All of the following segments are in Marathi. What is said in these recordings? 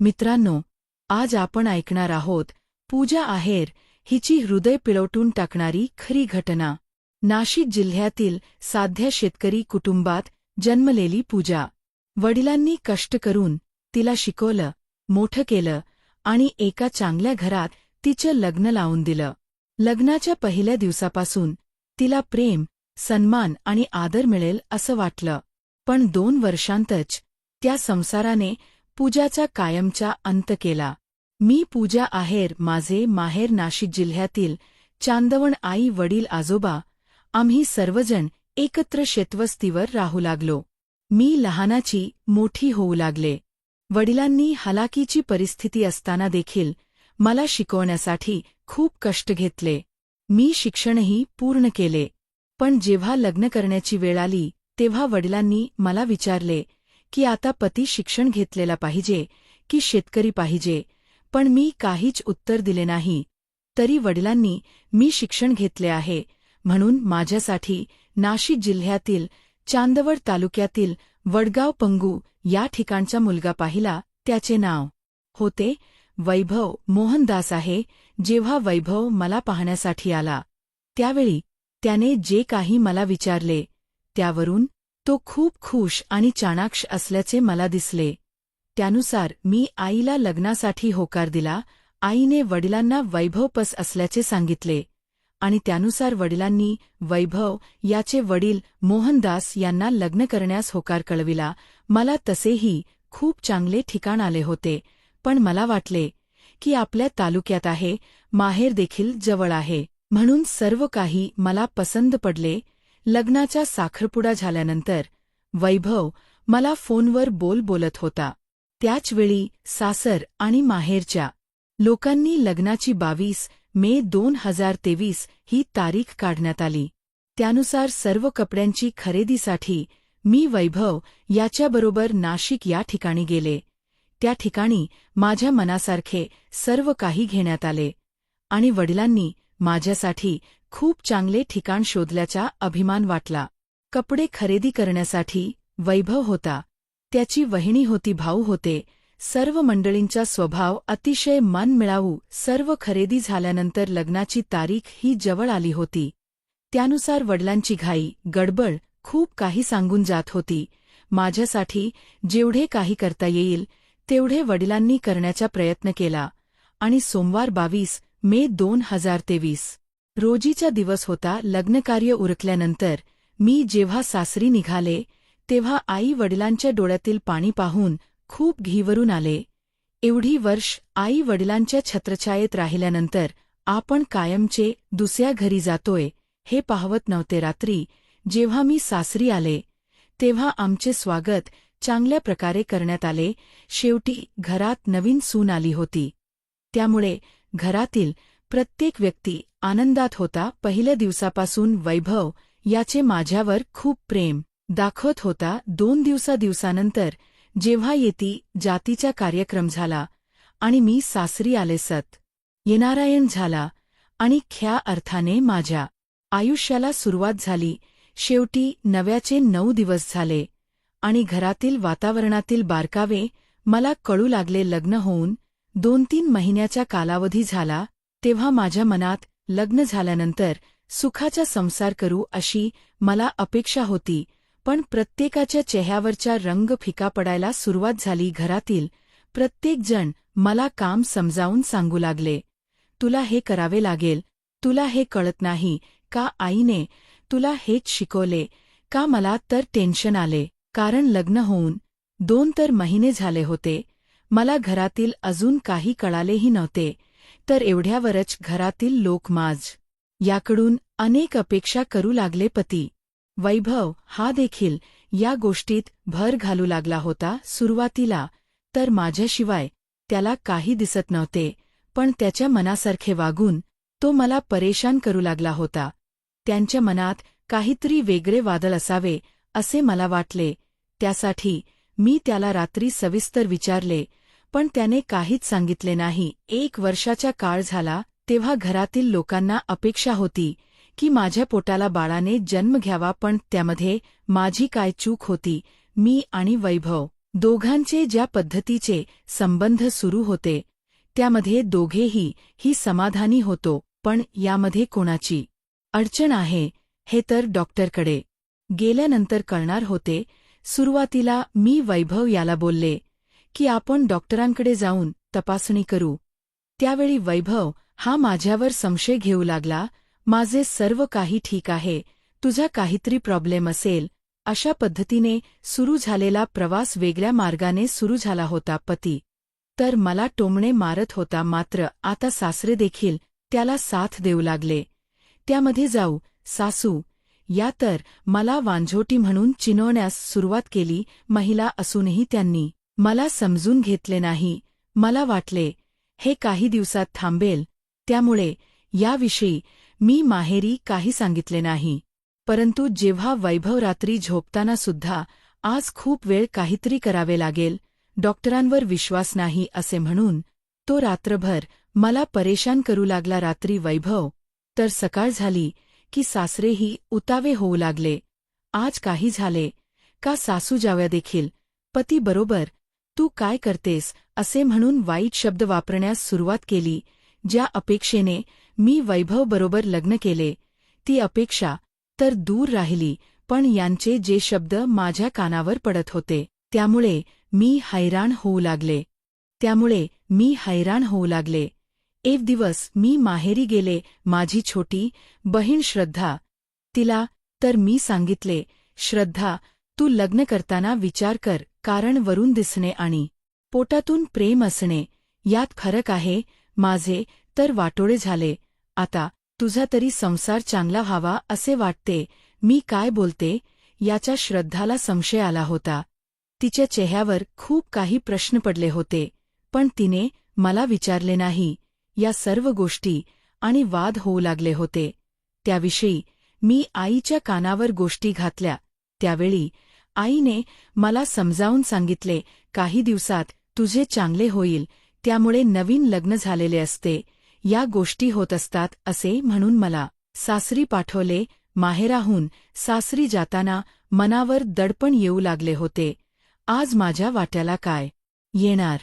मित्रांनो आज आपण ऐकणार आहोत पूजा आहेर हिची हृदय पिळवटून टाकणारी खरी घटना. नाशिक जिल्ह्यातील साध्या शेतकरी कुटुंबात जन्मलेली पूजा. वडिलांनी कष्ट करून तिला शिकवलं मोठं केलं आणि एका चांगल्या घरात तिचं लग्न लावून दिलं. लग्नाच्या पहिल्या दिवसापासून तिला प्रेम सन्मान आणि आदर मिळेल असं वाटलं. पण दोन वर्षांतच त्या संसाराने पूजाचा कायमचा अंत केला. मी पूजा आहेर माझे माहेर नाशिक जिल्ह्यातील चांदवण आई वडील आजोबा आम्ही सर्वजण एकत्र शेतवस्तीवर राहू लागलो. मी लहानाची मोठी होऊ लागले. वडिलांनी हलाकीची परिस्थिती असताना देखील मला शिकवण्यासाठी खूप कष्ट घेतले. मी शिक्षणही पूर्ण केले. पण जेव्हा लग्न करण्याची वेळ आली तेव्हा वडिलांनी मला विचारले की आता पती शिक्षण घेतलेला पाहिजे की शेतकरी पाहिजे. पण मी काहीच उत्तर दिले नाही. तरी वडिलांनी मी शिक्षण घेतले आहे. म्हणून माझ्यासाठी नाशिक जिल्ह्यातील चांदवड तालुक्यातील वडगाव पंगू या ठिकाणचा मुलगा पाहिला त्याचे नाव होते वैभव मोहनदास आहे. जेव्हा वैभव मला पाहण्यासाठी आला त्यावेळी त्याने जे काही मला विचारले त्यावरून तो खूप खुश आणि चाणाक्ष असल्याचे मला दिसले. त्यानुसार मी आईला लग्नासाठी होकार दिला आईने वडिलांना वैभवपस असल्याचे सांगितले. आणि त्यानुसार वडिलांनी वैभव याचे वडील मोहनदास यांना लग्न करण्यास होकार कळविला. मला तसेही खूप चांगले ठिकाण आले होते पण मला वाटले की आपल्या तालुक्यात आहे माहेर देखील जवळ आहे. म्हणून सर्व काही मला पसंत पडले लग्नाचा साखरपुडा झाल्यानंतर वैभव मला फोनवर बोल बोलत होता. त्याचवेळी सासर आणि माहेरच्या लोकांनी लग्नाची बावीस मे दोन हजार तेवीस ही तारीख काढण्यात आली. त्यानुसार सर्व कपड्यांची खरेदीसाठी मी वैभव याच्याबरोबर नाशिक या ठिकाणी गेले. त्या ठिकाणी माझ्या मनासारखे सर्व काही घेण्यात आले आणि वडिलांनी माझ्यासाठी खूप चांगले ठिकाण शोधल्याचा अभिमान वाटला. कपडे खरेदी करण्यासाठी वैभव होता. त्याची वहिणी होती भाऊ होते. सर्व मंडळींचा स्वभाव अतिशय मन मिळावू सर्व खरेदी झाल्यानंतर लग्नाची तारीख ही जवळ आली होती. त्यानुसार वडिलांची घाई गडबड खूप काही सांगून जात होती. माझ्यासाठी जेवढे काही करता येईल तेवढे वडिलांनी करण्याचा प्रयत्न केला. आणि सोमवार बावीस मे दोन हजार तेवीस. रोजीचा दिवस होता लग्नकार्य उरकल्यानंतर मी जेव्हा सासरी निघाले तेव्हा आई वडिलांच्या डोळ्यातील पाणी पाहून खूप घीवरून आले. एवढी वर्ष आई वडिलांच्या छत्रछायेत राहिल्यानंतर आपण कायमचे दुसऱ्या घरी जातोय हे पाहवत नव्हते रात्री. जेव्हा मी सासरी आले तेव्हा आमचे स्वागत चांगल्या प्रकारे करण्यात आले. शेवटी घरात नवीन सून आली होती. त्यामुळे घरातील प्रत्येक व्यक्ती आनंदात होता पहिल्या दिवसापासून वैभव याचे माझ्यावर खूप प्रेम दाखवत होता दोन दिवसा दिवसानंतर जेव्हा येती जातीचा कार्यक्रम झाला आणि मी सासरी आले सत. येणारायण झाला आणि ख्या अर्थाने माझ्या आयुष्याला सुरुवात झाली. शेवटी नव्याचे नऊ दिवस झाले आणि घरातील वातावरणातील बारकावे मला कळू लागले लग्न होऊन दोन तीन महिन्याचा कालावधी झाला तेव्हा माझ्या मनात लग्न झाल्यानंतर सुखाचा संसार करू अशी मला अपेक्षा होती पण प्रत्येकाच्या चेहऱ्यावरचा रंग फिका पडायला सुरुवात झाली घरातील प्रत्येकजण मला काम समजावून सांगू लागले. तुला हे करावे लागेल तुला हे कळत नाही का आईने तुला हेच शिकवले का मला तर टेन्शन आले कारण लग्न होऊन दोन तर महिने झाले होते मला घरातील अजून काही कळालेही नव्हते. तर एवढ्यावरच घरातील लोक माज. याकडून अनेक अपेक्षा करू लागले पती. वैभव हा देखील या गोष्टीत भर घालू लागला होता सुरुवातीला. तर माझ्याशिवाय त्याला काही दिसत नव्हते पण त्याच्या मनासारखे वागून तो मला परेशान करू लागला होता. त्यांच्या मनात काहीतरी वेगळे वादळ असावे असे मला वाटले. त्यासाठी मी त्याला रात्री सविस्तर विचारले पण त्याने काहीच सांगितले नाही. एक वर्षाचा काळ झाला तेव्हा घरातील लोकांना अपेक्षा होती की माझ्या पोटाला बाळाने जन्म घ्यावा पण त्यामध्ये माझी काय चूक होती मी आणि वैभव दोघांचे ज्या पद्धतीचे संबंध सुरू होते त्यामध्ये दोघेही ही समाधानी होतो पण यामध्ये कोणाची अडचण आहे हे तर डॉक्टरकडे गेल्यानंतर कळणार होते. सुरुवातीला मी वैभव याला बोलले की आपण डॉक्टरांकडे जाऊन तपासणी करू. त्यावेळी वैभव हा माझ्यावर संशय घेऊ लागला माझे सर्व काही ठीक आहे तुझा काहीतरी प्रॉब्लेम असेल अशा पद्धतीने सुरू झालेला प्रवास वेगळ्या मार्गाने सुरू झाला होता पती. तर मला टोमणे मारत होता मात्र आता सासरे देखील त्याला साथ देऊ लागले. त्यामध्ये जाऊ सासू या तर मला वांझोटी म्हणून चिनवण्यास सुरुवात केली महिला असूनही त्यांनी मला समजून घेतले नाही. मला वाटले हे काही दिवसात थांबेल. त्यामुळे याविषयी मी माहेरी काही सांगितले नाही. परंतु जेव्हा वैभव रात्री झोपताना सुद्धा आज खूप वेळ काहीतरी करावे लागेल. डॉक्टरांवर विश्वास नाही असे म्हणून तो रात्रभर मला परेशान करू लागला. रात्री वैभव तर सकाळ झाली की सासरेही उतावे होऊ लागले. आज काही झाले का सासू जाव्या देखील? पती बरोबर तू काय करतेस असे म्हणून वाईट शब्द वापरण्यास सुरुवात केली ज्या अपेक्षेने मी वैभव बरोबर लग्न केले. ती अपेक्षा तर दूर राहिली पण यांचे जे शब्द माझ्या कानावर पडत होते त्यामुळे मी हैराण होऊ लागले. त्यामुळे मी हैराण होऊ लागले. एक दिवस मी माहेरी गेले माझी छोटी बहीण श्रद्धा. तिला तर मी सांगितले श्रद्धा तू लग्न करताना विचार कर कारण वरून दिसणे आणि पोटातून प्रेम असणे यात फरक आहे. माझे तर वाटोळे झाले. आता तुझा तरी संसार चांगला व्हावा असे वाटते. मी काय बोलते? याच्या श्रद्धाला संशय आला होता. तिच्या चेहऱ्यावर खूप काही प्रश्न पडले होते. पण तिने मला विचारले नाही. या सर्व गोष्टी आणि वाद होऊ लागले होते. त्याविषयी मी आईच्या कानावर गोष्टी घातल्या. त्यावेळी आईने मला समजावून सांगितले काही दिवसात तुझे चांगले होईल त्यामुळे नवीन लग्न झालेले असते या गोष्टी होत असतात असे म्हणून मला सासरी पाठवले. माहेराहून सासरी जाताना मनावर दडपण येऊ लागले होते. आज माझ्या वाट्याला काय येणार?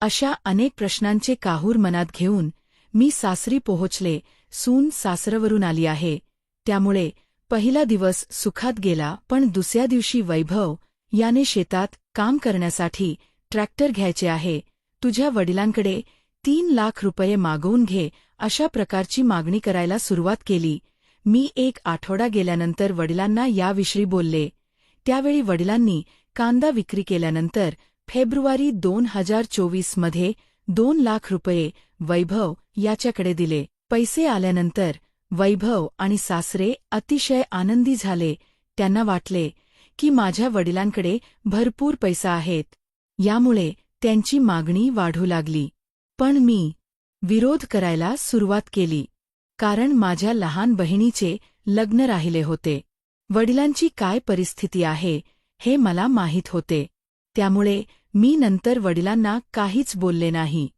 अशा अनेक प्रश्नांचे काहूर मनात घेऊन मी सासरी पोहोचले. सून सासरवरून आली आहे. त्यामुळे पहिला दिवस सुखात गेला पण दुसऱ्या दिवशी वैभव याने शेतात काम करण्यासाठी ट्रॅक्टर घ्यायचे आहे. तुझ्या वडिलांकडे तीन लाख रुपये मागवून घे अशा प्रकारची मागणी करायला सुरुवात केली. मी एक आठवडा गेल्यानंतर वडिलांना याविषयी बोलले. त्यावेळी वडिलांनी कांदा विक्री केल्यानंतर फेब्रुवारी दोन हजार चोवीसमध्ये दोन लाख रुपये वैभव याच्याकडे दिले. पैसे आल्यानंतर वैभव आणि सासरे अतिशय आनंदी झाले. त्यांना वाटले की माझ्या वडिलांकडे भरपूर पैसा आहेत. यामुळे त्यांची मागणी वाढू लागली. पण मी विरोध करायला सुरुवात केली. कारण माझ्या लहान बहिणीचे लग्न राहिले होते. वडिलांची काय परिस्थिती आहे हे मला माहीत होते. त्यामुळे मी नंतर वडिलांना काहीच बोलले नाही.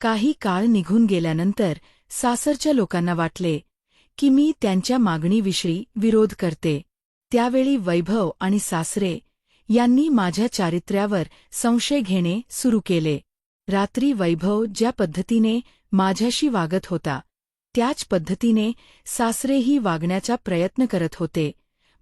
काही काळ निघून गेल्यानंतर सासरच्या लोकांना वाटले की मी त्यांच्या मागणीविषयी विरोध करते. त्यावेळी वैभव आणि सासरे यांनी माझ्या चारित्र्यावर संशय घेणे सुरू केले. रात्री वैभव ज्या पद्धतीने माझ्याशी वागत होता त्याच पद्धतीने सासरेही वागण्याचा प्रयत्न करत होते.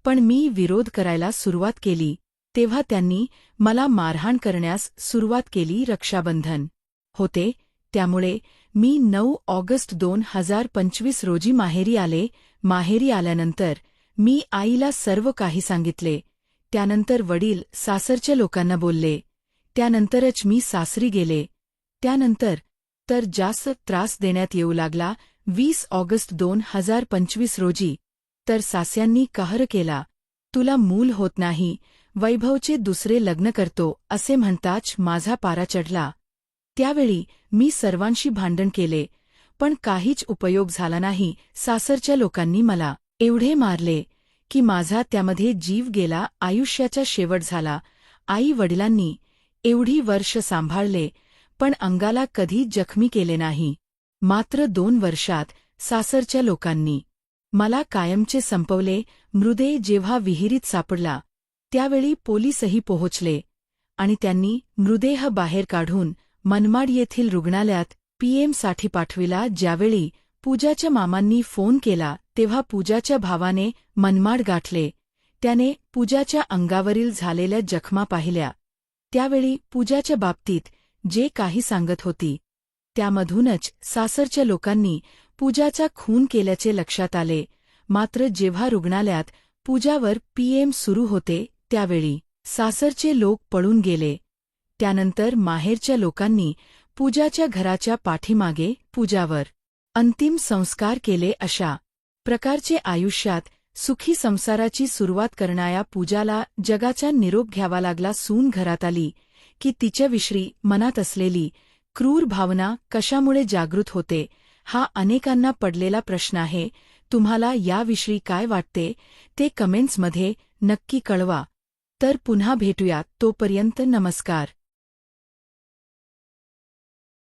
पण मी विरोध करायला सुरुवात केली तेव्हा त्यांनी मला मारहाण करण्यास सुरुवात केली रक्षाबंधन होते. त्यामुळे मी नऊ ऑगस्ट दोन हजार पंचवीस रोजी माहेरी आले. माहेरी आल्यानंतर मी आईला सर्व काही सांगितले. त्यानंतर वडील सासरच्या लोकांना बोलले. त्यानंतरच मी सासरी गेले. त्यानंतर तर जास्त त्रास देण्यात येऊ लागला. वीस ऑगस्ट दोन हजार पंचवीस रोजी तर सास्यांनी कहर केला. तुला मूल होत नाही. वैभवचे दुसरे लग्न करतो असे म्हणताच माझा पारा चढला. त्यावेळी मी सर्वांशी भांडण केले पण काहीच उपयोग झाला नाही सासरच्या लोकांनी मला एवढे मारले की माझा त्यामध्ये जीव गेला आयुष्याचा शेवट झाला. आई वडिलांनी एवढी वर्ष सांभाळले पण अंगाला कधी जखमी केले नाही. मात्र दोन वर्षात सासरच्या लोकांनी मला कायमचे संपवले मृदे जेव्हा विहिरीत सापडला त्यावेळी पोलीसही पोहोचले आणि त्यांनी मृदेह बाहेर काढून मनमाड येथील रुग्णालयात पीएमसाठी पाठविला ज्यावेळी पूजाच्या मामांनी फोन केला तेव्हा पूजाच्या भावाने मनमाड गाठले. त्याने पूजाच्या अंगावरील झालेल्या जखमा पाहिल्या. त्यावेळी पूजाच्या बाबतीत जे काही सांगत होती त्यामधूनच सासरच्या लोकांनी पूजाचा खून केल्याचे लक्षात आले. मात्र जेव्हा रुग्णालयात पूजावर पीएम सुरू होते त्यावेळी सासरचे लोक पळून गेले. त्यानंतर माहेरच्या लोकांनी पूजाच्या घराच्या पाठीमागे पूजावर अंतिम संस्कार केले अशा प्रकारचे आयुष्यात सुखी संसाराची सुरुवात करणाऱ्या पूजाला जगाचा निरोप घ्यावा लागला. सून घरात आली की तिच्याविषयी मनात असलेली क्रूर भावना कशामुळे जागृत होते हा अनेकांना पडलेला प्रश्न आहे. तुम्हाला याविषयी काय वाटते? ते कमेंट्समध्ये नक्की कळवा. तर पुन्हा भेटूया. तोपर्यंत नमस्कार.